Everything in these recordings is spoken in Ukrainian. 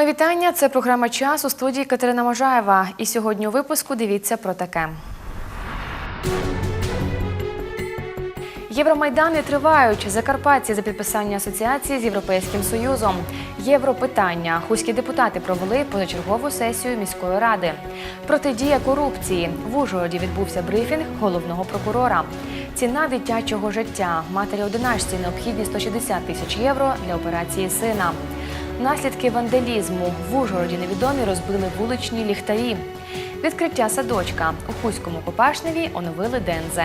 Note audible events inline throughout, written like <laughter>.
Мої вітання. Це програма час у студії Катерина Можаєва. І сьогодні у випуску дивіться про таке. Євромайдани тривають. Закарпатці за підписання асоціації з Європейським Союзом. Європитання. Хуські депутати провели позачергову сесію міської ради. Протидія корупції. В Ужгороді відбувся брифінг головного прокурора. Ціна дитячого життя. Матері одиначці необхідні 160 тисяч євро для операції сина. Наслідки вандалізму в Ужгороді невідомі розбили вуличні ліхтарі. Відкриття садочка у Хуському Копашневі оновили ДНЗ.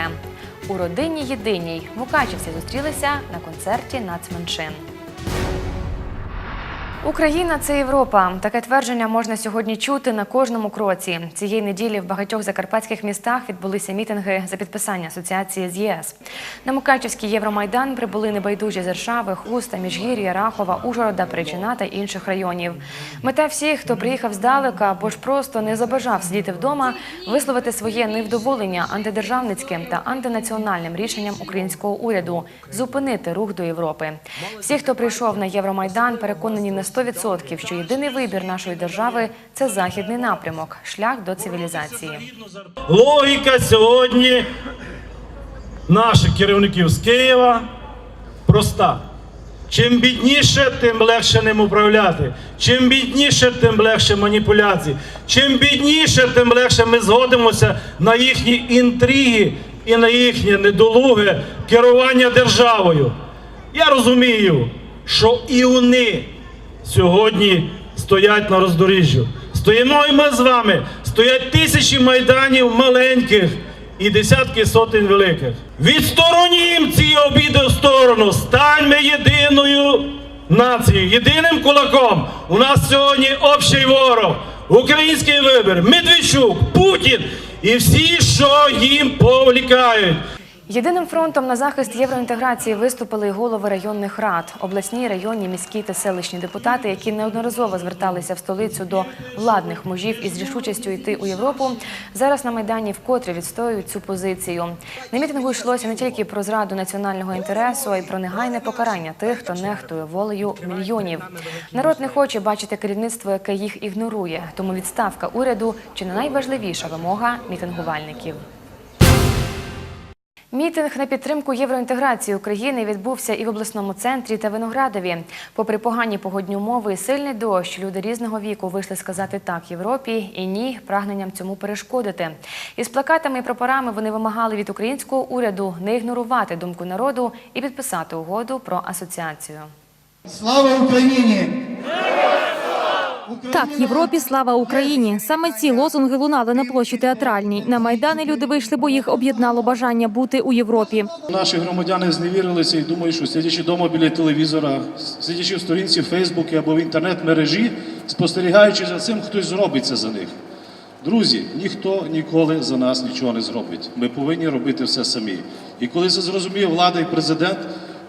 У родині єдиній мукачівці зустрілися на концерті нацменшин. Україна це Європа. Таке твердження можна сьогодні чути на кожному кроці. Цієї неділі в багатьох закарпатських містах відбулися мітинги за підписання асоціації з ЄС. На Мукачівський Євромайдан прибули небайдужі з Іршави, Хуста, Міжгір'я, Рахова, Ужгорода, Причина та інших районів. Мета всіх, хто приїхав здалека або ж просто не забажав сидіти вдома, висловити своє невдоволення антидержавницьким та антинаціональним рішенням українського уряду зупинити рух до Європи. Всі, хто прийшов на Євромайдан, переконані на 100%, що єдиний вибір нашої держави це західний напрямок, шлях до цивілізації. Логіка сьогодні наших керівників з Києва проста. Чим бідніше, тим легше ним управляти. Чим бідніше, тим легше маніпуляції. Чим бідніше, тим легше ми згодимося на їхні інтриги і на їхнє недолуге керування державою. Я розумію, що і вони сьогодні стоять на роздоріжжю. Стоїмо і ми з вами. Стоять тисячі майданів маленьких і десятки сотень великих. Відсторонім ці обіди в сторону. Станьмо єдиною нацією, єдиним кулаком. У нас сьогодні общий ворог. Український вибір, Медведчук, Путін і всі, що їм повлікають. Єдиним фронтом на захист євроінтеграції виступили й голови районних рад, обласні, районні, міські та селищні депутати, які неодноразово зверталися в столицю до владних мужів із рішучістю йти у Європу. Зараз на майдані вкотре відстоюють цю позицію. На мітингу йшлося не тільки про зраду національного інтересу, а й про негайне покарання тих, хто нехтує волею мільйонів. Народ не хоче бачити керівництво, яке їх ігнорує. Тому відставка уряду чи не найважливіша вимога мітингувальників. Мітинг на підтримку євроінтеграції України відбувся і в обласному центрі та Виноградові. Попри погані погодні умови і сильний дощ, люди різного віку вийшли сказати так Європі і ні прагненням цьому перешкодити. Із плакатами і прапорами вони вимагали від українського уряду не ігнорувати думку народу і підписати угоду про асоціацію. Слава Україні! Так, Європі, слава Україні. Саме ці лозунги лунали на площі театральній. На майдани люди вийшли, бо їх об'єднало бажання бути у Європі. Наші громадяни зневірилися і думають, що сидячи вдома біля телевізора, сидячи в сторінці в або в інтернет-мережі, спостерігаючи за цим, хтось зробить це за них. Друзі, ніхто ніколи за нас нічого не зробить. Ми повинні робити все самі. І коли це зрозуміє влада і президент,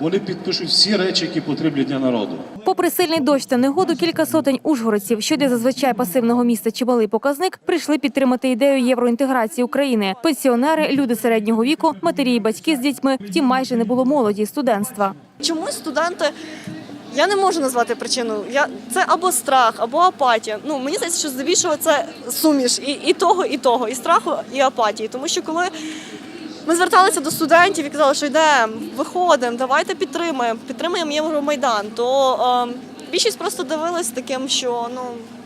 вони підпишуть всі речі, які потрібні для народу. Попри сильний дощ та негоду, кілька сотень ужгородців, що для зазвичай пасивного міста чималий показник, прийшли підтримати ідею євроінтеграції України. Пенсіонери, люди середнього віку, матері і батьки з дітьми. Втім, майже не було молоді студентства. Чомусь студенти. Я не можу назвати причину. Я це або страх, або апатія. Ну мені здається, що здебільшого це суміш і, і того, і того, і страху, і апатії. Тому що коли ми зверталися до студентів і казали, що йдемо, виходимо, давайте підтримаємо, підтримаємо Євромайдан, то е, більшість просто дивилась таким, що ну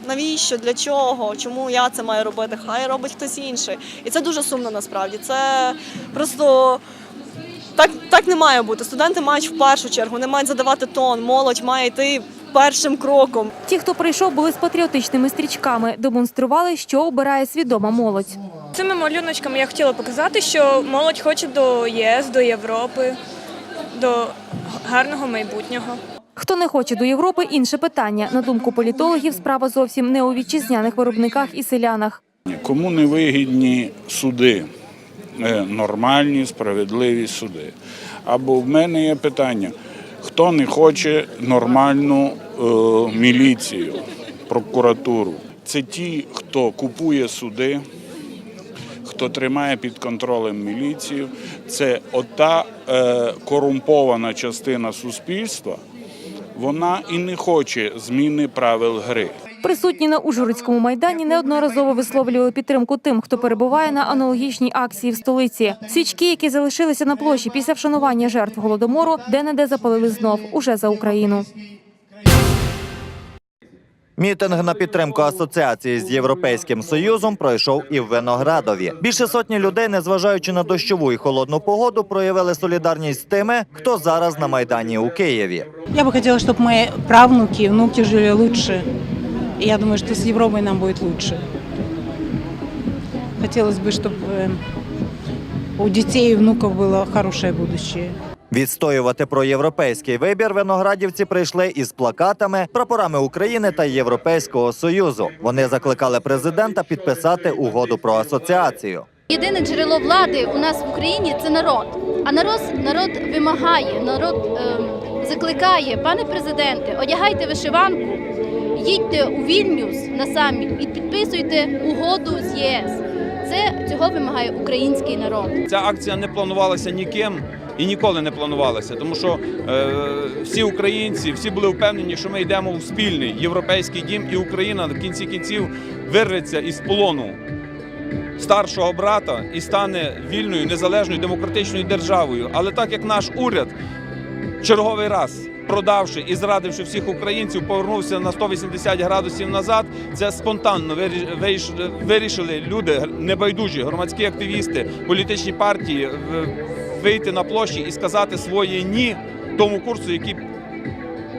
навіщо, для чого, чому я це маю робити, хай робить хтось інший. І це дуже сумно насправді. Це просто. Так, так не має бути. Студенти мають в першу чергу, не мають задавати тон. Молодь має йти першим кроком. Ті, хто прийшов, були з патріотичними стрічками, демонстрували, що обирає свідома молодь. Цими малюночками я хотіла показати, що молодь хоче до ЄС, до Європи, до гарного майбутнього. Хто не хоче до Європи, інше питання. На думку політологів, справа зовсім не у вітчизняних виробниках і селянах. Кому не вигідні суди, Е, нормальні, справедливі суди. Або в мене є питання: хто не хоче нормальну е, міліцію, прокуратуру? Це ті, хто купує суди, хто тримає під контролем міліцію. Це ота е, корумпована частина суспільства. Вона і не хоче зміни правил гри. Присутні на Ужгородському майдані неодноразово висловлювали підтримку тим, хто перебуває на аналогічній акції в столиці. Свічки, які залишилися на площі після вшанування жертв голодомору, де-не-де запалили знов уже за Україну. Мітинг на підтримку асоціації з Європейським Союзом пройшов і в Виноградові. Більше сотні людей, незважаючи на дощову і холодну погоду, проявили солідарність з тими, хто зараз на майдані у Києві. Я бы хотела, чтобы мои правнуки и внуки жили лучше. И я думаю, что с Европой нам будет лучше. Хотелось бы, чтобы у детей и внуков было хорошее будущее. Відстоювати проєвропейський вибір виноградівці прийшли із плакатами, прапорами України та Європейського союзу. Вони закликали президента підписати угоду про асоціацію. Єдине джерело влади у нас в Україні це народ. А народ народ вимагає, народ ем, закликає, пане президенте, одягайте вишиванку, їдьте у Вільнюс на саміт і підписуйте угоду з ЄС. Це цього вимагає український народ. Ця акція не планувалася ніким і ніколи не планувалася, тому що е, всі українці всі були впевнені, що ми йдемо в спільний європейський дім, і Україна в кінці кінців вирветься із полону старшого брата і стане вільною, незалежною демократичною державою. Але так як наш уряд черговий раз. Продавши і зрадивши всіх українців, повернувся на 180 градусів назад. Це спонтанно вирі- вирішили люди, небайдужі, громадські активісти, політичні партії вийти на площі і сказати своє ні тому курсу, який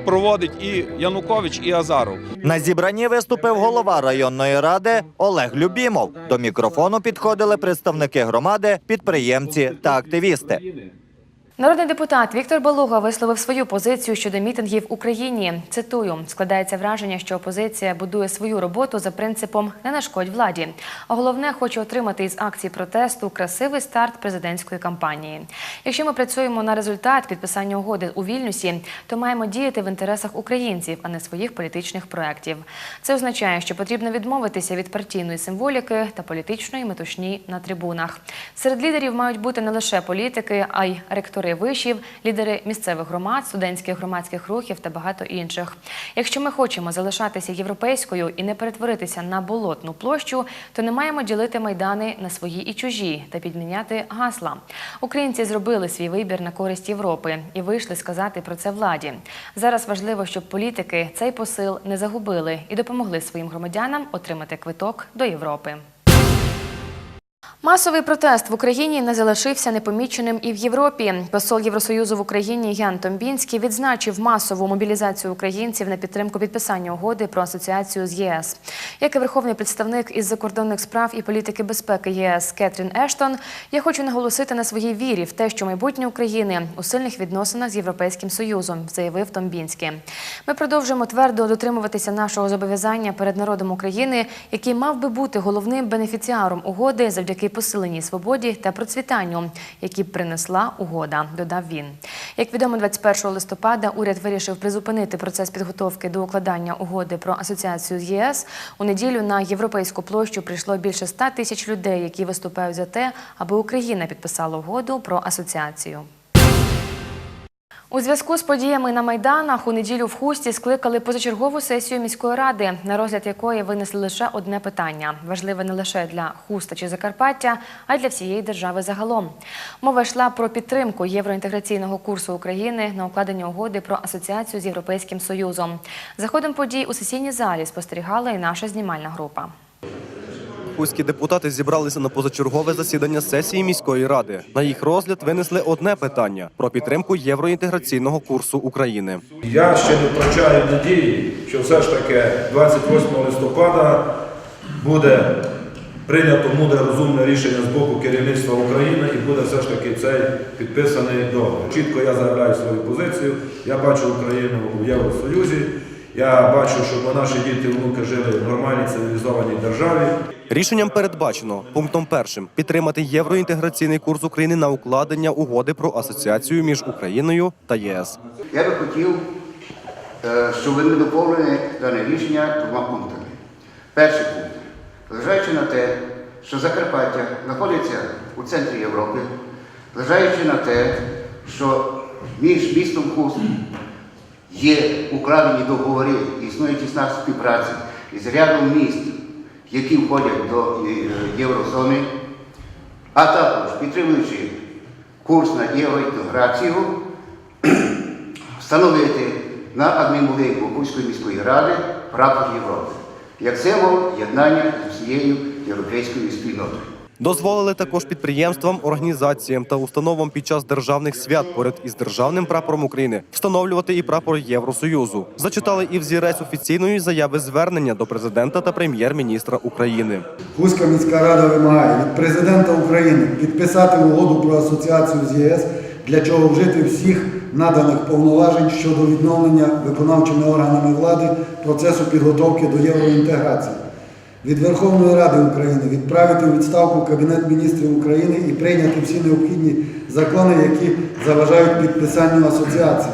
проводить і Янукович, і Азаров. На зібранні виступив голова районної ради Олег Любімов. До мікрофону підходили представники громади, підприємці та активісти. Народний депутат Віктор Балуга висловив свою позицію щодо мітингів в Україні. Цитую: складається враження, що опозиція будує свою роботу за принципом не нашкодь владі. А головне, хоче отримати із акцій протесту красивий старт президентської кампанії. Якщо ми працюємо на результат підписання угоди у Вільнюсі, то маємо діяти в інтересах українців, а не своїх політичних проєктів. Це означає, що потрібно відмовитися від партійної символіки та політичної метушні на трибунах. Серед лідерів мають бути не лише політики, а й ректори вишів, лідери місцевих громад, студентських громадських рухів та багато інших. Якщо ми хочемо залишатися європейською і не перетворитися на болотну площу, то не маємо ділити майдани на свої і чужі та підміняти гасла. Українці зробили свій вибір на користь Європи і вийшли сказати про це владі. Зараз важливо, щоб політики цей посил не загубили і допомогли своїм громадянам отримати квиток до Європи. Масовий протест в Україні не залишився непоміченим і в Європі. Посол Євросоюзу в Україні Ян Томбінський відзначив масову мобілізацію українців на підтримку підписання угоди про асоціацію з ЄС. Як і верховний представник із закордонних справ і політики безпеки ЄС Кетрін Ештон, я хочу наголосити на своїй вірі в те, що майбутнє України у сильних відносинах з Європейським Союзом, заявив Томбінський. Ми продовжуємо твердо дотримуватися нашого зобов'язання перед народом України, який мав би бути головним бенефіціаром угоди завдяки посиленій свободі та процвітанню, які принесла угода, додав він. Як відомо, 21 листопада уряд вирішив призупинити процес підготовки до укладання угоди про асоціацію з ЄС. У неділю на європейську площу прийшло більше 100 тисяч людей, які виступають за те, аби Україна підписала угоду про асоціацію. У зв'язку з подіями на майданах у неділю в Хусті скликали позачергову сесію міської ради, на розгляд якої винесли лише одне питання важливе не лише для Хуста чи Закарпаття, а й для всієї держави загалом. Мова йшла про підтримку євроінтеграційного курсу України на укладення угоди про асоціацію з Європейським Союзом. За ходом подій у сесійній залі спостерігала і наша знімальна група. Хуські депутати зібралися на позачергове засідання сесії міської ради. На їх розгляд винесли одне питання про підтримку євроінтеграційного курсу України. Я ще не втрачаю надії, що все ж таки 28 листопада буде прийнято мудре розумне рішення з боку керівництва України і буде все ж таки цей підписаний договір. Чітко я заявляю свою позицію. Я бачу Україну у Євросоюзі. Я бачу, щоб наші діти і внуки жили в нормальній цивілізованій державі. Рішенням передбачено пунктом першим підтримати євроінтеграційний курс України на укладення угоди про асоціацію між Україною та ЄС. Я би хотів, е, щоб ви доповнили дане рішення двома пунктами. Перший пункт. Зважаючи на те, що Закарпаття знаходиться у центрі Європи, зважаючи на те, що між містом Хуст є укладені договори, існує тісна співпраця, із рядом міст, які входять до е, єврозони, а також підтримуючи курс на євроінтеграцію, <clears throat> встановити на адмінбудинку Бузької міської ради прапор Європи як символ єднання з усією європейською спільнотою. Дозволили також підприємствам, організаціям та установам під час державних свят поряд із державним прапором України встановлювати і прапор Євросоюзу. Зачитали і взірець офіційної заяви звернення до президента та прем'єр-міністра України. Хуська міська рада вимагає від президента України підписати угоду про асоціацію з ЄС, для чого вжити всіх наданих повноважень щодо відновлення виконавчими органами влади процесу підготовки до євроінтеграції. Від Верховної Ради України відправити у відставку Кабінет міністрів України і прийняти всі необхідні закони, які заважають підписанню асоціації.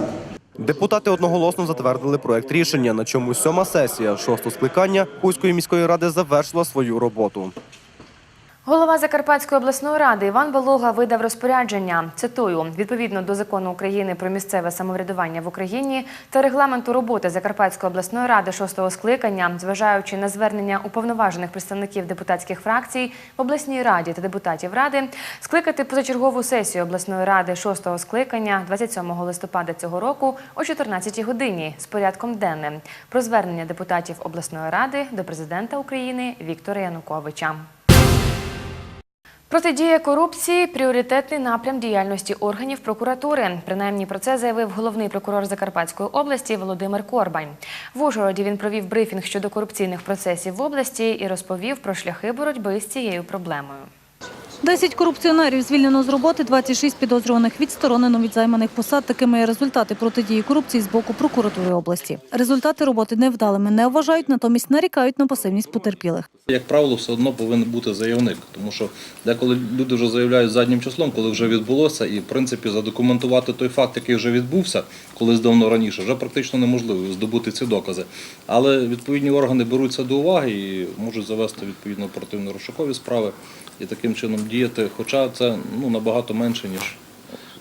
Депутати одноголосно затвердили проект рішення, на чому сьома сесія шостого скликання Хуської міської ради завершила свою роботу. Голова Закарпатської обласної ради Іван Балога видав розпорядження. Цитую: відповідно до закону України про місцеве самоврядування в Україні та регламенту роботи Закарпатської обласної ради шостого скликання, зважаючи на звернення уповноважених представників депутатських фракцій в обласній раді та депутатів ради, скликати позачергову сесію обласної ради шостого скликання 27 листопада цього року о 14 годині з порядком денним про звернення депутатів обласної ради до президента України Віктора Януковича. Протидія корупції пріоритетний напрям діяльності органів прокуратури. Принаймні про це заявив головний прокурор Закарпатської області Володимир Корбань. В Ужгороді він провів брифінг щодо корупційних процесів в області і розповів про шляхи боротьби з цією проблемою. 10 корупціонерів звільнено з роботи, 26 підозрюваних відсторонено від займаних посад. Такими є результати протидії корупції з боку прокуратури області. Результати роботи невдалими не вважають, натомість нарікають на пасивність потерпілих. Як правило, все одно повинен бути заявник, тому що деколи люди вже заявляють заднім числом, коли вже відбулося, і в принципі задокументувати той факт, який вже відбувся колись давно раніше, вже практично неможливо здобути ці докази. Але відповідні органи беруться до уваги і можуть завести відповідно оперативно-розшукові справи і таким чином діяти. Хоча це ну набагато менше ніж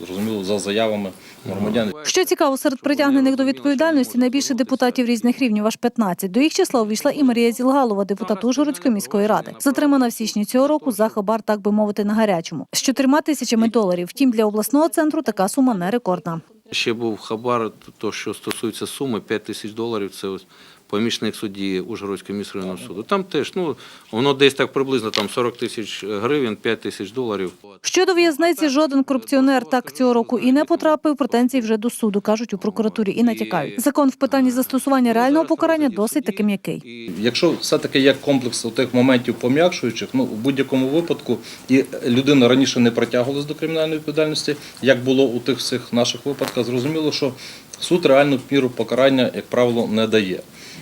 зрозуміло за заявами громадян. Що цікаво, серед притягнених до відповідальності найбільше депутатів різних рівнів, аж 15. До їх числа увійшла і Марія Зілгалова, депутат Ужгородської міської ради. Затримана в січні цього року за хабар, так би мовити, на гарячому. З чотирма тисячами доларів. Втім, для обласного центру така сума не рекордна. Ще був хабар, то що стосується суми 5 тисяч доларів. Це ось помічник судді Ужгородського міськрайонного суду. Там теж ну воно десь так приблизно там 40 тисяч гривень, 5 тисяч доларів. Щодо в'язниці, жоден корупціонер так цього року і не потрапив. Претензій вже до суду кажуть у прокуратурі і натякають. Закон в питанні застосування реального покарання досить таки м'який. Якщо все-таки є комплекс тих моментів пом'якшуючих, ну в будь-якому випадку і людина раніше не притягувалась до кримінальної відповідальності, як було у тих всіх наших випадках, зрозуміло, що суд реальну міру покарання, як правило, не дає.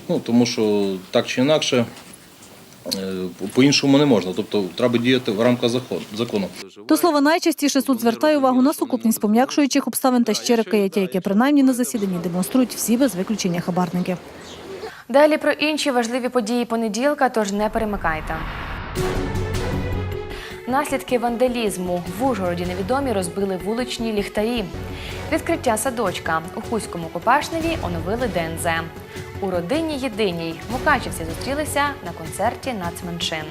Ну тому що так чи інакше. е, По-іншому не можна, тобто треба діяти в рамках закон- закону. До слова, найчастіше суд звертає увагу на сукупність пом'якшуючих обставин та щире каяття, яке принаймні на засіданні демонструють всі без виключення хабарники. Далі про інші важливі події понеділка, тож не перемикайте. Наслідки вандалізму в Ужгороді невідомі розбили вуличні ліхтарі. Відкриття садочка у Хуському Копашневі оновили ДНЗ. У родині єдиній мукачівці зустрілися на концерті нацменшин.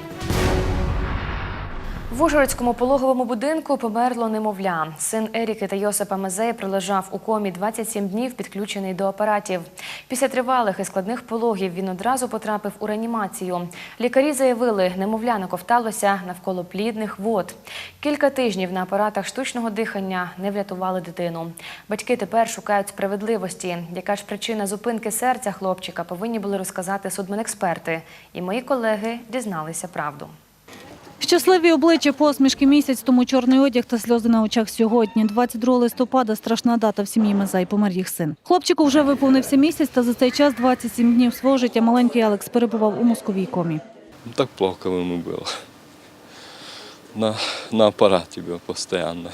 В Ужгородському пологовому будинку померло немовля. Син Еріки та Йосипа Мезея пролежав у комі 27 днів, підключений до апаратів. Після тривалих і складних пологів він одразу потрапив у реанімацію. Лікарі заявили, немовля наковталося навколо плідних вод. Кілька тижнів на апаратах штучного дихання не врятували дитину. Батьки тепер шукають справедливості. Яка ж причина зупинки серця хлопчика повинні були розказати судмедексперти. І мої колеги дізналися правду. Щасливі обличчя, посмішки місяць, тому чорний одяг та сльози на очах сьогодні. 22 листопада – страшна дата в сім'ї Мезай, помер їх син. Хлопчику вже виповнився місяць, та за цей час 27 днів свого життя маленький Алекс перебував у мозковій комі. Так плакали мы было. На, на аппарате был постоянно.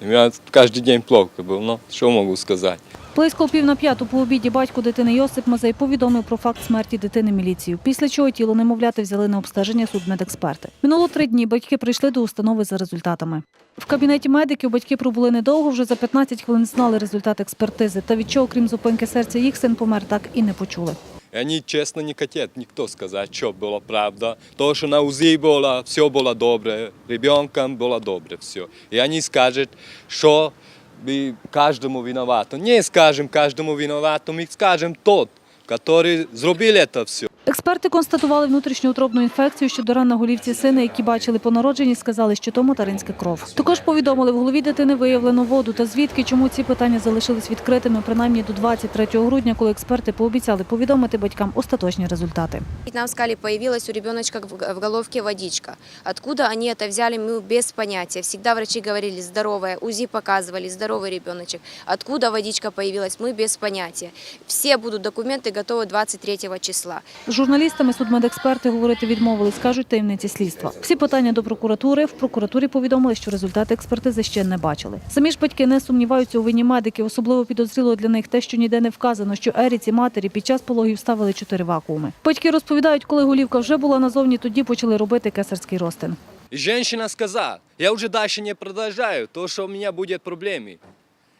Я каждый день плохо был, но что могу сказать. Близько о пів на п'яту по обіді батько дитини Йосип Мазей повідомив про факт смерті дитини міліцію, після чого тіло немовляти взяли на обстеження судмедексперти. Минуло три дні батьки прийшли до установи за результатами. В кабінеті медиків батьки пробули недовго, вже за 15 хвилин знали результат експертизи. Та від чого, крім зупинки серця, їх син помер, так і не почули. И они честно не хотят никто сказать, что было правда. То, что на УЗИ было, все было добре, ребенком было добре все. И они скажут, что bi každemu vinovatom. Nie s kažem každemu vinovatom, mi s kažem tot, ktorý zrobil to vse. Експерти констатували внутрішньоутробну інфекцію щодо ран на голівці сина, які бачили по народженні, сказали, що то материнська кров. Також повідомили, в голові дитини виявлено воду та звідки, чому ці питання залишились відкритими, принаймні до 23 грудня, коли експерти пообіцяли повідомити батькам остаточні результати. Нам сказали, появилась у ребеночка в в головке водичка. Откуда они это взяли, мы без понятия. Всегда врачи говорили, здоровая, УЗИ показывали, здоровый ребеночек. Откуда водичка появилась, мы без понятия. Все будут документы готовы 23 числа. З журналістами судмедексперти говорити відмовились, кажуть таємниці слідства. Всі питання до прокуратури. В прокуратурі повідомили, що результати експертизи ще не бачили. Самі ж батьки не сумніваються у вині медиків. Особливо підозріло для них те, що ніде не вказано, що Еріці матері під час пологів ставили чотири вакууми. Батьки розповідають, коли голівка вже була назовні, тоді почали робити кесарський розтин. И женщина сказала, я уже дальше не продолжаю, то, что у меня будет проблемы.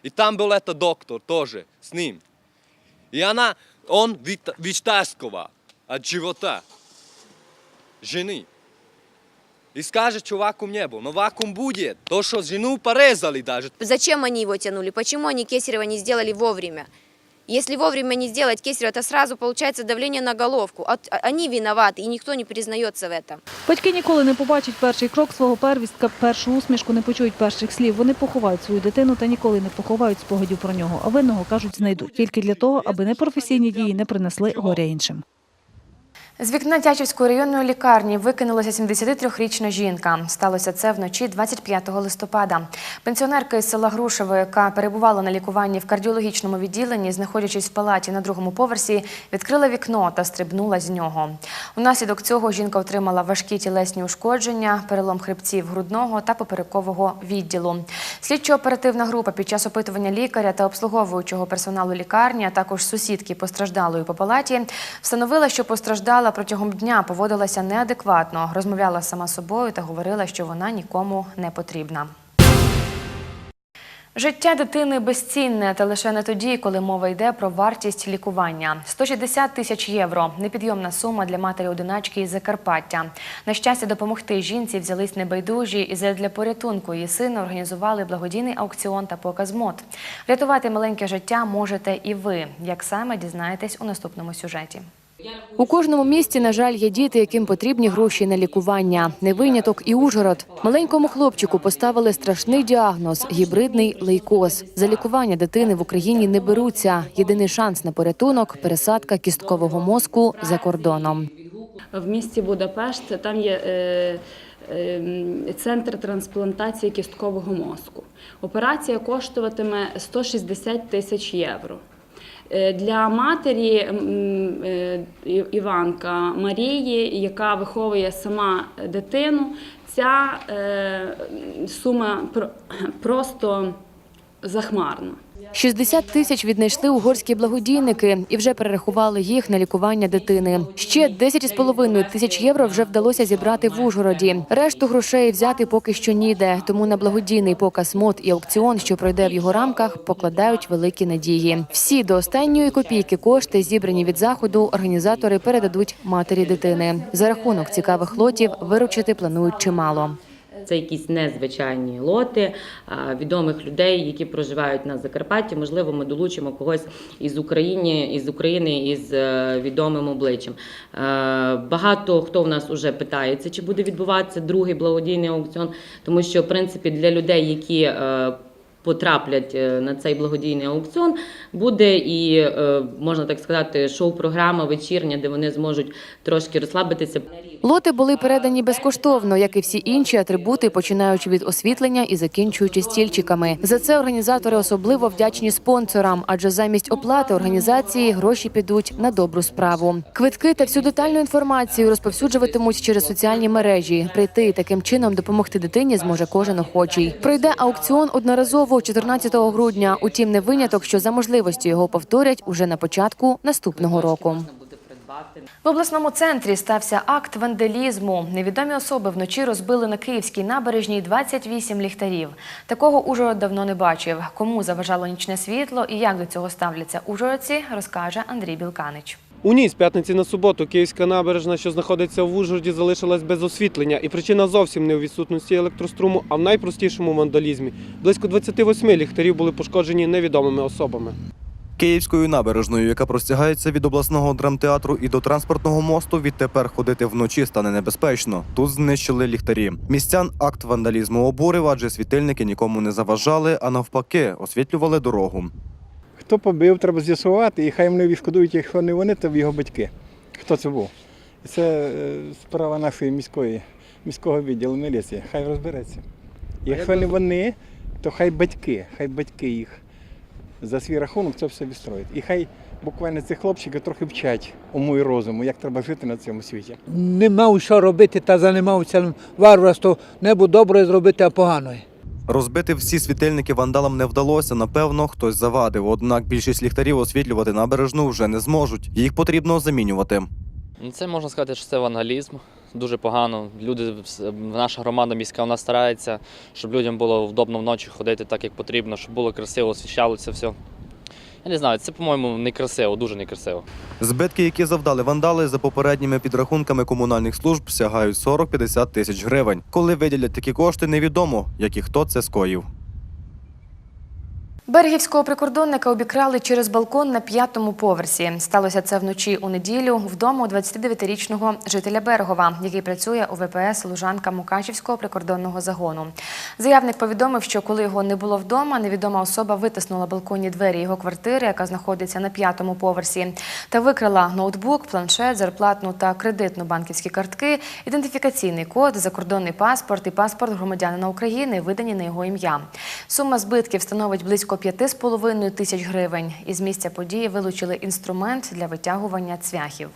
И там был этот доктор тоже с ним. И она, он вит- вытаскивал от живота жены. И скажет, что вакуум не был. Но вакуум будет. То, что жену порезали даже. Зачем они его тянули? Почему они Кесарева не сделали вовремя? Если вовремя не сделать Кесарева, то сразу получается давление на головку. От- а- Они виноваты, и никто не признается в этом. Батьки ніколи не побачать перший крок свого первістка, першу усмішку, не почують перших слів. Вони поховають свою дитину та ніколи не поховають спогадів про нього. А винного кажуть, знайдуть тільки для того, аби непрофесійні дії не принесли горя іншим. З вікна Тячівської районної лікарні викинулася 73-річна жінка. Сталося це вночі 25 листопада. Пенсіонерка із села Грушево, яка перебувала на лікуванні в кардіологічному відділенні, знаходячись в палаті на другому поверсі, відкрила вікно та стрибнула з нього. Унаслідок цього жінка отримала важкі тілесні ушкодження, перелом хребців грудного та поперекового відділу. Слідчо-оперативна група під час опитування лікаря та обслуговуючого персоналу лікарні, а також сусідки постраждалої по палаті, встановила, що постраждала протягом дня, поводилася неадекватно, розмовляла сама собою та говорила, що вона нікому не потрібна. Життя дитини безцінне, та лише не тоді, коли мова йде про вартість лікування. 160 тисяч євро – непідйомна сума для матері-одиначки із Закарпаття. На щастя, допомогти жінці взялись небайдужі і для порятунку її сина організували благодійний аукціон та показ мод. Рятувати маленьке життя можете і ви. Як саме дізнаєтесь у наступному сюжеті. У кожному місті, на жаль, є діти, яким потрібні гроші на лікування. Не виняток і Ужгород. Маленькому хлопчику поставили страшний діагноз гібридний лейкоз. За лікування дитини в Україні не беруться. Єдиний шанс на порятунок пересадка кісткового мозку за кордоном. в місті Будапешт. Там є е, е, центр трансплантації кісткового мозку. Операція коштуватиме 160 тисяч євро. Е, Для матері е, Іванка Марії, яка виховує сама дитину, ця е, сума просто захмарна. 60 тисяч віднайшли угорські благодійники і вже перерахували їх на лікування дитини. Ще 10,5 тисяч євро вже вдалося зібрати в Ужгороді. Решту грошей взяти поки що ніде. Тому на благодійний показ мод і аукціон, що пройде в його рамках, покладають великі надії. Всі до останньої копійки кошти, зібрані від заходу, організатори передадуть матері дитини. За рахунок цікавих лотів виручити планують чимало. Це якісь незвичайні лоти відомих людей, які проживають на Закарпатті. Можливо, ми долучимо когось із України, із України із е, відомим обличчям. Е, Багато хто в нас вже питається, чи буде відбуватися другий благодійний аукціон, тому що в принципі для людей, які е, Потраплять на цей благодійний аукціон, буде і можна так сказати, шоу-програма вечірня, де вони зможуть трошки розслабитися. Лоти були передані безкоштовно, як і всі інші атрибути, починаючи від освітлення і закінчуючи стільчиками. За це організатори особливо вдячні спонсорам, адже замість оплати організації гроші підуть на добру справу. Квитки та всю детальну інформацію розповсюджуватимуть через соціальні мережі. Прийти таким чином допомогти дитині зможе кожен охочий. Пройде аукціон одноразово 14 грудня. Утім, не виняток, що за можливості його повторять уже на початку наступного року. В обласному центрі стався акт вандалізму. Невідомі особи вночі розбили на Київській набережній 28 ліхтарів. Такого Ужгород давно не бачив. Кому заважало нічне світло і як до цього ставляться ужгородці, розкаже Андрій Білканич. У ніч з п'ятниці на суботу Київська набережна, що знаходиться в Ужгороді, залишилась без освітлення. І причина зовсім не у відсутності електроструму, а в найпростішому вандалізмі. Близько 28 ліхтарів були пошкоджені невідомими особами. Київською набережною, яка простягається від обласного драмтеатру і до транспортного мосту, відтепер ходити вночі стане небезпечно. Тут знищили ліхтарі. Містян акт вандалізму обурив, адже світильники нікому не заважали, а навпаки, освітлювали дорогу. Хто побив, треба з'ясувати, і хай вони відшкодують, якщо не вони, то його батьки. Хто це був? Це е, справа нашої міської, міського відділу міліції. Хай розбереться. Якщо не вони, то хай батьки, хай батьки їх за свій рахунок це все відстроять. І хай буквально ці хлопчики трохи вчать уму і розуму, як треба жити на цьому світі. не мав що робити та займався варварством, небо добре зробити, а погано. Розбити всі світильники вандалам не вдалося. Напевно, хтось завадив. Однак більшість ліхтарів освітлювати набережну вже не зможуть. Їх потрібно замінювати. Ну, Це можна сказати, що це вандалізм. Дуже погано. Люди, наша громада міська вона старається, щоб людям було вдобно вночі ходити так, як потрібно, щоб було красиво, освіщалося все. Я не знаю, це, по-моєму, некрасиво, дуже некрасиво. Збитки, які завдали вандали, за попередніми підрахунками комунальних служб сягають 40-50 тисяч гривень. Коли виділять такі кошти, невідомо, як і хто це скоїв. Берегівського прикордонника обікрали через балкон на п'ятому поверсі. Сталося це вночі у неділю вдома у 29-річного жителя Берегова, який працює у ВПС Лужанка Мукачівського прикордонного загону. Заявник повідомив, що коли його не було вдома, невідома особа витиснула балконні двері його квартири, яка знаходиться на п'ятому поверсі, та викрала ноутбук, планшет, зарплатну та кредитну банківські картки, ідентифікаційний код, закордонний паспорт і паспорт громадянина України, видані на його ім'я. Сума збитків становить близько 5,5 тисяч гривень. Із місця події вилучили інструмент для витягування цвяхів.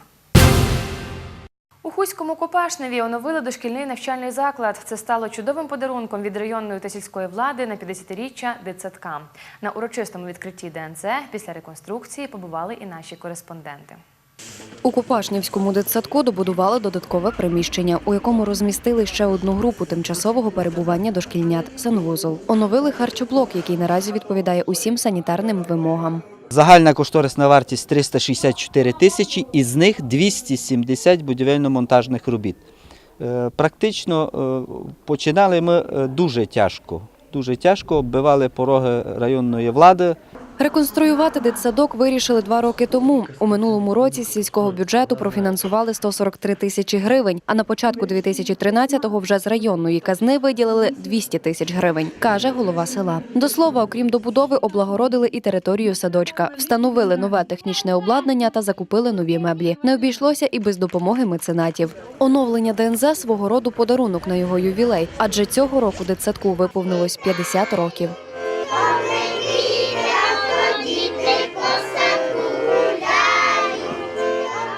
У Хуському Копашневі оновили дошкільний навчальний заклад. Це стало чудовим подарунком від районної та сільської влади на 50-річчя дитсадка. На урочистому відкритті ДНЦ після реконструкції побували і наші кореспонденти. У Копашнівському дитсадку добудували додаткове приміщення, у якому розмістили ще одну групу тимчасового перебування дошкільнят санвузол. Оновили харчоблок, який наразі відповідає усім санітарним вимогам. Загальна кошторисна вартість 364 тисячі, із них 270 будівельно-монтажних робіт. Е, Практично е, починали ми е, дуже тяжко. Дуже тяжко оббивали пороги районної влади. Реконструювати дитсадок вирішили два роки тому. У минулому році з сільського бюджету профінансували 143 тисячі гривень, а на початку 2013-го вже з районної казни виділили 200 тисяч гривень, каже голова села. До слова, окрім добудови, облагородили і територію садочка, встановили нове технічне обладнання та закупили нові меблі. Не обійшлося і без допомоги меценатів. Оновлення ДНЗ свого роду подарунок на його ювілей, адже цього року дитсадку виповнилось 50 років.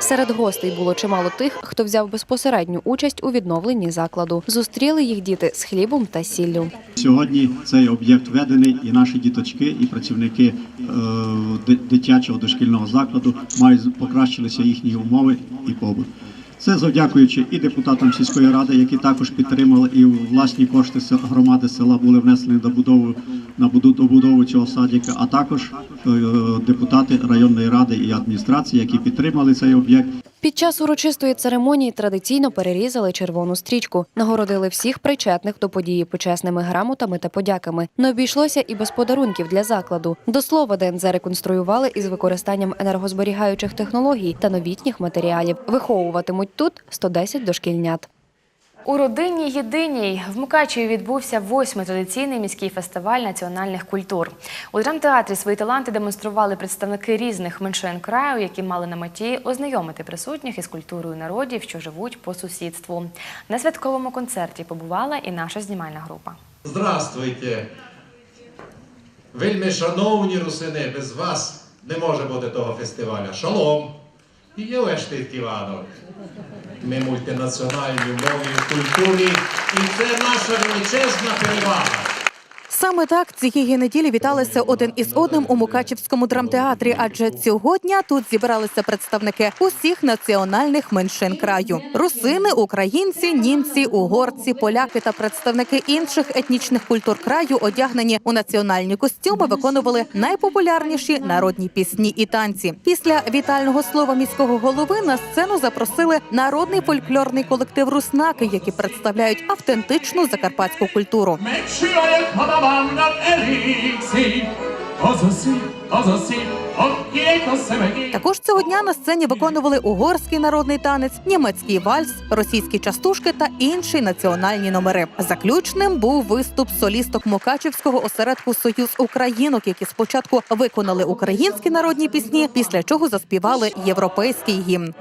Серед гостей було чимало тих, хто взяв безпосередню участь у відновленні закладу. Зустріли їх діти з хлібом та сіллю. Сьогодні цей об'єкт введений, і наші діточки, і працівники е, дитячого дошкільного закладу мають покращилися їхні умови і побут. Це завдякуючи і депутатам сільської ради, які також підтримали, і власні кошти громади села були внесені до добудову на добудову цього садика, а також е, депутати районної ради і адміністрації, які підтримали цей об'єкт. Під час урочистої церемонії традиційно перерізали червону стрічку, нагородили всіх причетних до події почесними грамотами та подяками. Не обійшлося і без подарунків для закладу. До слова, ДНЗ реконструювали із використанням енергозберігаючих технологій та новітніх матеріалів. Виховуватимуть тут 110 дошкільнят. У родині єдиній в Мукачеві відбувся восьмий традиційний міський фестиваль національних культур. У драмтеатрі свої таланти демонстрували представники різних меншин краю, які мали на меті ознайомити присутніх із культурою народів, що живуть по сусідству. На святковому концерті побувала і наша знімальна група. Здравствуйте! Вельми шановні русини, без вас не може бути того фестиваля. Шалом! І є Ештит Іванов. Ми мультинаціональні в мові і культурі, і це наша величезна перевага. Саме так цієї неділі віталися один із одним у Мукачівському драмтеатрі, адже цього дня тут зібралися представники усіх національних меншин краю: русини, українці, німці, угорці, поляки та представники інших етнічних культур краю, одягнені у національні костюми, виконували найпопулярніші народні пісні і танці. Після вітального слова міського голови на сцену запросили народний фольклорний колектив Руснаки, які представляють автентичну закарпатську культуру. Також цього дня на сцені виконували угорський народний танець, німецький вальс, російські частушки та інші національні номери. Заключним був виступ солісток Мукачівського осередку Союз Українок, які спочатку виконали українські народні пісні, після чого заспівали європейський гімн.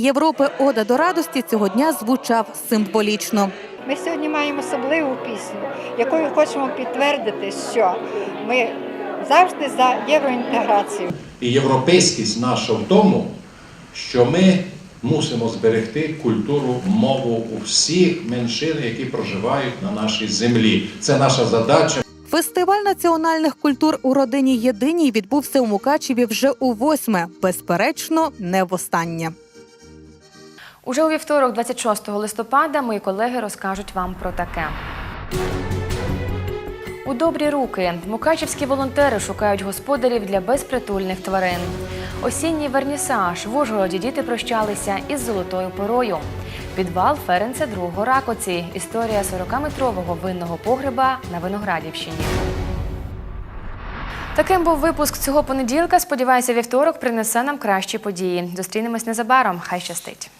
Європи Ода до радості цього дня звучав символічно. Ми сьогодні маємо особливу пісню, якою хочемо підтвердити, що ми завжди за євроінтеграцію. І європейськість наша в тому, що ми мусимо зберегти культуру, мову у всіх меншин, які проживають на нашій землі. Це наша задача. Фестиваль національних культур у родині єдиній відбувся у Мукачеві вже у восьме. Безперечно, не востаннє. Уже у вівторок, 26 листопада, мої колеги розкажуть вам про таке. У добрі руки мукачівські волонтери шукають господарів для безпритульних тварин. Осінній вернісаж в Ужгороді діти прощалися із золотою порою. Підвал Ференце другого ракоці. Історія 40-метрового винного погреба на Виноградівщині. Таким був випуск цього понеділка. Сподіваюся, вівторок принесе нам кращі події. Зустрінемось незабаром. Хай щастить.